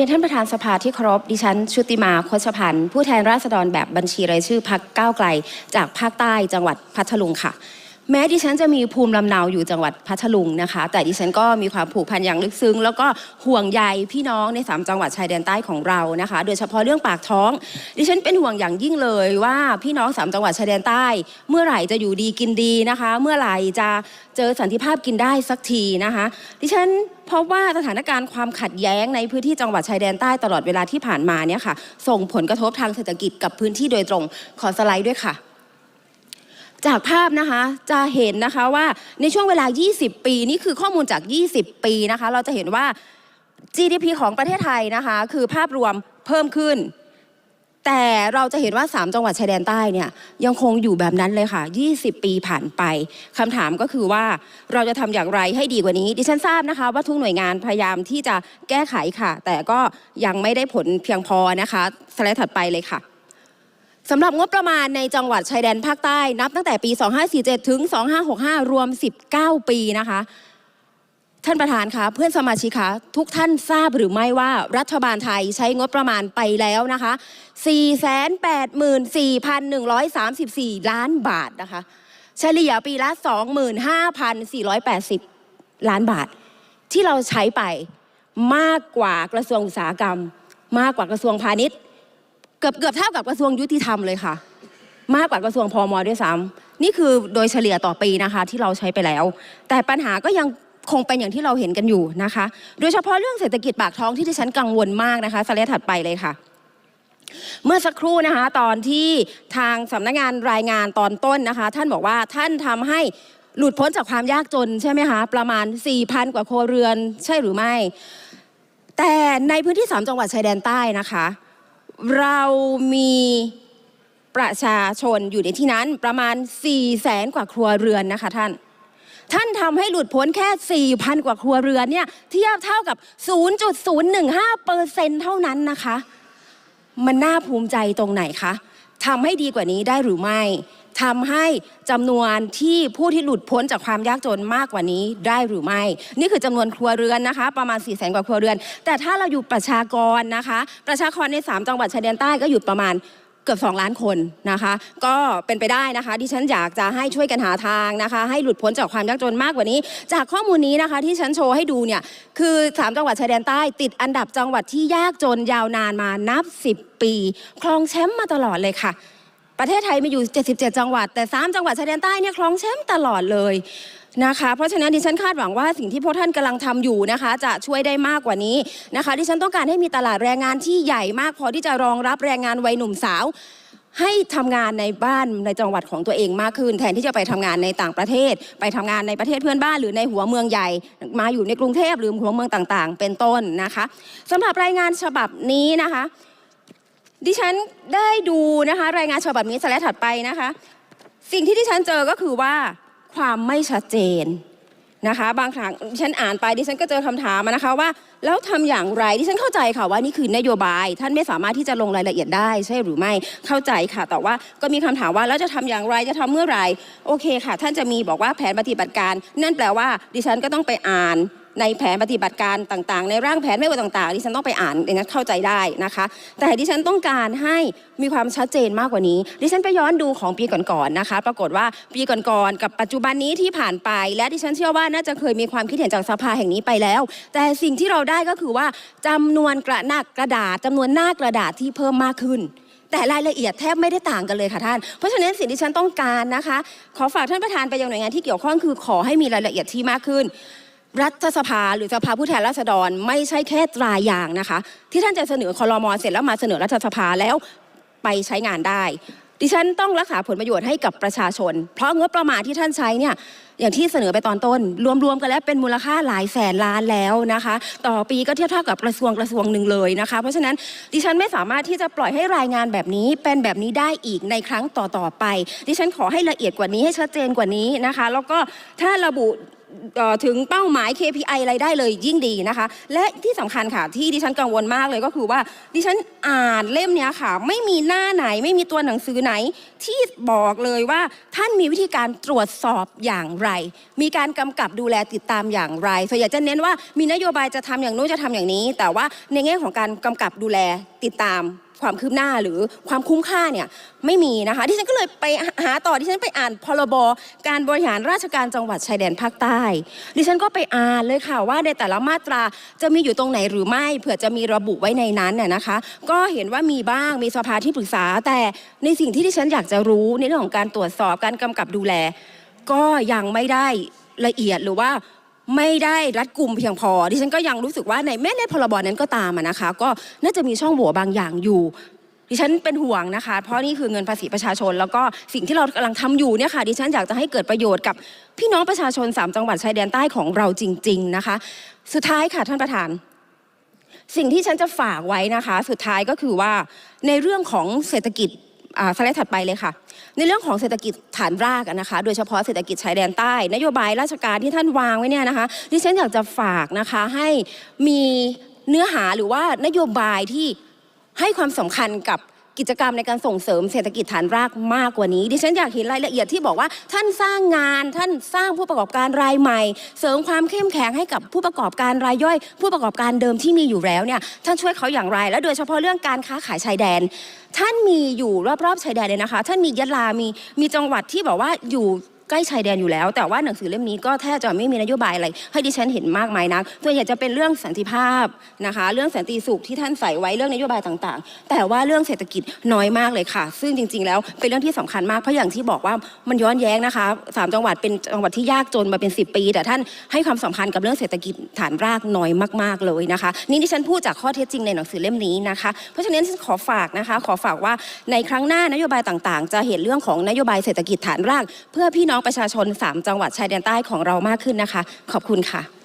รียนท่านประธานสภาที่เคารพดิฉันชุติมาโคชพันธ์ผู้แทนราษฎรแบบบัญชีรายชื่อพักก้าวไกล จากภาคใต้จังหวัดพัทลุงค่ะ แม้ดิฉันจะมีภูมิลำเนาอยู่จังหวัดพัทลุงนะคะ แต่ดิฉันก็มีความผูกพันอย่างลึกซึ้ง แล้วก็ห่วงใยพี่น้องในสามจังหวัดชายแดนใต้ของเรานะคะ โดยเฉพาะเรื่องปากท้อง ดิฉันเป็นห่วงอย่างยิ่งเลยว่าพี่น้องสามจังหวัดชายแดนใต้ เมื่อไหร่จะอยู่ดีกินดีนะคะ เมื่อไหร่จะเจอสันติภาพกินได้สักทีนะคะ ดิฉันพบว่าสถานการณ์ความขัดแย้งในพื้นที่จังหวัดชายแดนใต้ตลอดเวลาที่ผ่านมาเนี่ยค่ะ ส่งผลกระทบทางเศรษฐกิจกับพื้นที่โดยตรงขอสไลด์ด้วยค่ะ จากภาพนะคะจะเห็นนะคะว่าในช่วงเวลา 20 ปี นี่คือข้อมูลจาก 20 ปีนะคะ เราจะเห็นว่า GDP ของประเทศไทยนะคะ คือภาพรวมเพิ่มขึ้น แต่เราจะเห็นว่า 3 จังหวัดชายแดนใต้เนี่ยยังคงอยู่แบบนั้นเลยค่ะ 20 ปีผ่านไปคำถามก็คือว่าเราจะทำอย่างไรให้ดีกว่านี้ ดิฉันทราบนะคะ ว่าทุกหน่วยงานพยายามที่จะแก้ไขค่ะ แต่ก็ยังไม่ได้ผลเพียงพอนะคะสไลด์ถัดไปเลยค่ะ สำหรับงบประมาณในจังหวัดชายแดนภาคใต้ นับตั้งแต่ปี 2547 ถึง 2565 รวม 19 ปีนะคะ ท่านประธานคะเพื่อนสมาชิกคะทุกท่านทราบหรือไม่ว่ารัฐบาลไทยใช้งบประมาณไปแล้วนะคะ 484,134 ล้านบาทนะคะ เฉลี่ยปีละ 25,480 ล้านบาท ที่เราใช้ไปมากกว่ากระทรวงอุตสาหกรรม มากกว่ากระทรวงพาณิชย์ เกือบเกือบเท่ากับกระทรวงยุติธรรมเลยค่ะ มากกว่ากระทรวงพอมอด้วยซ้ำนี่คือโดยเฉลี่ยต่อปีนะคะ ที่เราใช้ไปแล้ว แต่ปัญหาก็ยังคงเป็นอย่างที่เราเห็นกันอยู่นะคะ โดยเฉพาะเรื่องเศรษฐกิจปากท้องที่ที่ฉันกังวลมากนะคะสไลด์ถัดไปเลยค่ะ เมื่อสักครู่นะคะ ตอนที่ทางสำนักงานรายงานตอนต้นนะคะ ท่านบอกว่าท่านทำให้หลุดพ้นจากความยากจนใช่ไหมคะ ประมาณ 4,000 กว่าครัวเรือนใช่หรือไม่ แต่ในพื้นที่ 3 จังหวัดชายแดนใต้นะคะ เรามีประชาชนอยู่ในที่นั้นประมาณ4แสนกว่าครัวเรือนนะคะท่าน ท่านทำให้หลุดพ้นแค่ 4,000 กว่าครัวเรือนเนี่ยเทียบเท่ากับ 0.015เปอร์เซ็นต์เท่านั้นนะคะ มันน่าภูมิใจตรงไหนคะทำให้ดีกว่านี้ได้หรือไม่ ทำให้จำนวนที่ผู้ที่หลุดพ้นจากความยากจนมากกว่านี้ได้หรือไม่ นี่คือจำนวนครัวเรือนนะคะ ประมาณ4ี่แสนกว่าครัวเรือน แต่ถ้าเราอยู่ประชากรนะคะ ประชากรใน 3 จังหวัดชายแดนใต้ก็อยู่ประมาณเกือบ 2 ล้านคนนะคะ ก็เป็นไปได้นะคะ ที่ฉันอยากจะให้ช่วยกันหาทางนะคะ ให้หลุดพ้นจากความยากจนมากกว่านี้ จากข้อมูลนี้นะคะ ที่ฉันโชว์ให้ดูเนี่ย คือ 3 จังหวัดชายแดนใต้ติดอันดับจังหวัดที่ยากจนยาวนานมานับ 10 ปี ครองแชมป์มาตลอดเลยค่ะ ประเทศไทยมีอยู่ 77 จังหวัด แต่ 3 จังหวัดชายแดนใต้เนี่ยครองแชมป์ตลอดเลยนะคะ เพราะฉะนั้นดิฉันคาดหวังว่าสิ่งที่พวกท่านกำลังทำอยู่นะคะ จะช่วยได้มากกว่านี้นะคะ ดิฉันต้องการให้มีตลาดแรงงานที่ใหญ่มากพอที่จะรองรับแรงงานวัยหนุ่มสาว ให้ทำงานในบ้านในจังหวัดของตัวเองมากขึ้น แทนที่จะไปทำงานในต่างประเทศ ไปทำงานในประเทศเพื่อนบ้านหรือในหัวเมืองใหญ่ มาอยู่ในกรุงเทพหรือหัวเมืองต่างๆ เป็นต้นนะคะสำหรับรายงานฉบับนี้นะคะ ดิฉันได้ดูนะคะ รายงานฉบับนี้สไลด์ถัดไปนะคะ สิ่งที่ดิฉันเจอก็คือว่าความไม่ชัดเจนนะคะ บางครั้งดิฉันอ่านไปดิฉันก็เจอคำถามมานะคะว่าแล้วทำอย่างไรดิฉันเข้าใจค่ะว่านี่คือนโยบาย ท่านไม่สามารถที่จะลงรายละเอียดได้ ใช่หรือไม่เข้าใจค่ะ แต่ว่าก็มีคำถามว่าแล้วจะทำอย่างไรจะทำเมื่อไหร่โอเคค่ะ ท่านจะมีบอกว่าแผนปฏิบัติการ นั่นแปลว่า ดิฉันก็ต้องไปอ่าน ในแผนปฏิบัติการต่างๆ ในร่างแผนไม่ว่าต่างๆดิฉันต้องไปอ่านอย่างนั้นเข้าใจได้นะคะ แต่ดิฉันต้องการให้มีความชัดเจนมากกว่านี้ ดิฉันไปย้อนดูของปีก่อนๆนะคะ ปรากฏว่าปีก่อนๆกับปัจจุบันนี้ที่ผ่านไป และดิฉันเชื่อว่าน่าจะเคยมีความคิดเห็นจากสภาแห่งนี้ไปแล้ว แต่สิ่งที่เราได้ก็คือว่าจำนวนกระหนักกระดาษจำนวนหน้ากระดาษที่เพิ่มมากขึ้นแต่รายละเอียดแทบไม่ได้ต่างกันเลยค่ะท่าน เพราะฉะนั้นสิ่งที่ฉันต้องการนะคะ ขอฝากท่านประธานไปยังหน่วยงานที่เกี่ยวข้องคือขอให้มีรายละเอียดที่มากขึ้น รัฐสภาหรือสภาผู้แทนราษฎรไม่ใช่แค่ตรายางนะคะ ที่ท่านจะเสนอคอรมอเสร็จแล้วมาเสนอรัฐสภาแล้วไปใช้งานได้ ดิฉันต้องรักษาผลประโยชน์ให้กับประชาชน เพราะงบประมาณที่ท่านใช้เนี่ยอย่างที่เสนอไปตอนต้น รวมๆกันแล้วเป็นมูลค่าหลายแสนล้านแล้วนะคะ ต่อปีก็เทียบเท่ากับกระทรวงกระทรวงหนึ่งเลยนะคะ เพราะฉะนั้นดิฉันไม่สามารถที่จะปล่อยให้รายงานแบบนี้เป็นแบบนี้ได้อีกในครั้งต่อๆไป ดิฉันขอให้ละเอียดกว่านี้ให้ชัดเจนกว่านี้นะคะ แล้วก็ถ้าระบุ ถึงเป้าหมาย KPI อะไรได้เลยยิ่งดีนะคะ และที่สำคัญค่ะที่ดิฉันกังวลมากเลยก็คือว่า ดิฉันอ่านเล่มเนี้ยค่ะ ไม่มีหน้าไหน ไม่มีตัวหนังสือไหน ที่บอกเลยว่าท่านมีวิธีการตรวจสอบอย่างไร มีการกำกับดูแลติดตามอย่างไรส่วนใหญ่จะเน้นว่ามีนโยบายจะทำอย่างนู้นจะทำอย่างนี้ แต่ว่าในแง่ของการกำกับดูแลติดตาม ความคืบหน้าหรือความคุ้มค่าเนี่ยไม่มีนะคะดิฉันก็เลยไปหาต่อดิฉันไปอ่านพรบการบริหารราชการจังหวัดชายแดนภาคใต้ ดิฉันก็ไปอ่านเลยค่ะว่าในแต่ละมาตราจะมีอยู่ตรงไหนหรือไม่เผื่อจะมีระบุไว้ในนั้นน่ยนะคะ ก็เห็นว่ามีบ้างมีสภาที่ปรึกษา แต่ในสิ่งที่ดิฉันอยากจะรู้ในเรื่องของการตรวจสอบการกำกับดูแล ก็ยังไม่ได้ละเอียดหรือว่า ไม่ได้รัดกุมเพียงพอ ดิฉันก็ยังรู้สึกว่าในแม้ในพรบนั้นก็ตามนะคะ ก็น่าจะมีช่องโหว่บางอย่างอยู่ ดิฉันเป็นห่วงนะคะ เพราะนี่คือเงินภาษีประชาชน แล้วก็สิ่งที่เรากำลังทำอยู่เนี่ยค่ะ ดิฉันอยากจะให้เกิดประโยชน์กับพี่น้องประชาชน 3 จังหวัดชายแดนใต้ของเราจริง ๆนะคะ สุดท้ายค่ะท่านประธานสิ่งที่ฉันจะฝากไว้นะคะ สุดท้ายก็คือว่าในเรื่องของเศรษฐกิจ สไลด์ถัดไปเลยค่ะ ในเรื่องของเศรษฐกิจฐานรากนะคะ โดยเฉพาะเศรษฐกิจชายแดนใต้ นโยบายราชการที่ท่านวางไว้เนี่ยนะคะดิฉันอยากจะฝากนะคะให้มีเนื้อหาหรือว่านโยบายที่ให้ความสำคัญกับ กิจกรรมในการส่งเสริมเศรษฐกิจฐานรากมากกว่านี้ ดิฉันอยากเห็นรายละเอียดที่บอกว่า ท่านสร้างงานท่านสร้างผู้ประกอบการรายใหม่ เสริมความเข้มแข็งให้กับผู้ประกอบการรายย่อย ผู้ประกอบการเดิมที่มีอยู่แล้วเนี่ยท่านช่วยเขาอย่างไร และโดยเฉพาะเรื่องการค้าขายชายแดน ท่านมีอยู่รอบๆชายแดนเลยนะคะ ท่านมียะลามีมีจังหวัดที่บอกว่าอยู่ ใกล้ชายแดนอยู่แล้ว แต่ว่าหนังสือเล่มนี้ก็แทบจะไม่มีนโยบายอะไร ให้ดิฉันเห็นมากมายนักส่วนใหญ่จะเป็นเรื่องสันติภาพนะคะ เรื่องสันติสุขที่ท่านใส่ไว้เรื่องนโยบายต่างๆ แต่ว่าเรื่องเศรษฐกิจน้อยมากเลยค่ะ ซึ่งจริง ๆ แล้วเป็นเรื่องที่สำคัญมากเพราะอย่างที่บอกว่ามันย้อนแย้งนะคะสามจังหวัดเป็นจังหวัดที่ยากจนมาเป็น 10 ปี แต่ท่านให้ความสำคัญกับเรื่องเศรษฐกิจฐานรากน้อยมาก ๆเลยนะคะนี่ดิฉันพูดจากข้อเท็จจริงในหนังสือเล่มนี้นะคะเพราะฉะนั้นฉันขอฝากนะคะ ขอฝากว่าในครั้งหน้านโยบายต่างๆ จะเห็นเรื่องของนโยบายเศรษฐกิจฐานราก เพื่อพี่น้องน้องประชาชน 3 จังหวัดชายแดนใต้ของเรามากขึ้นนะคะ ขอบคุณค่ะ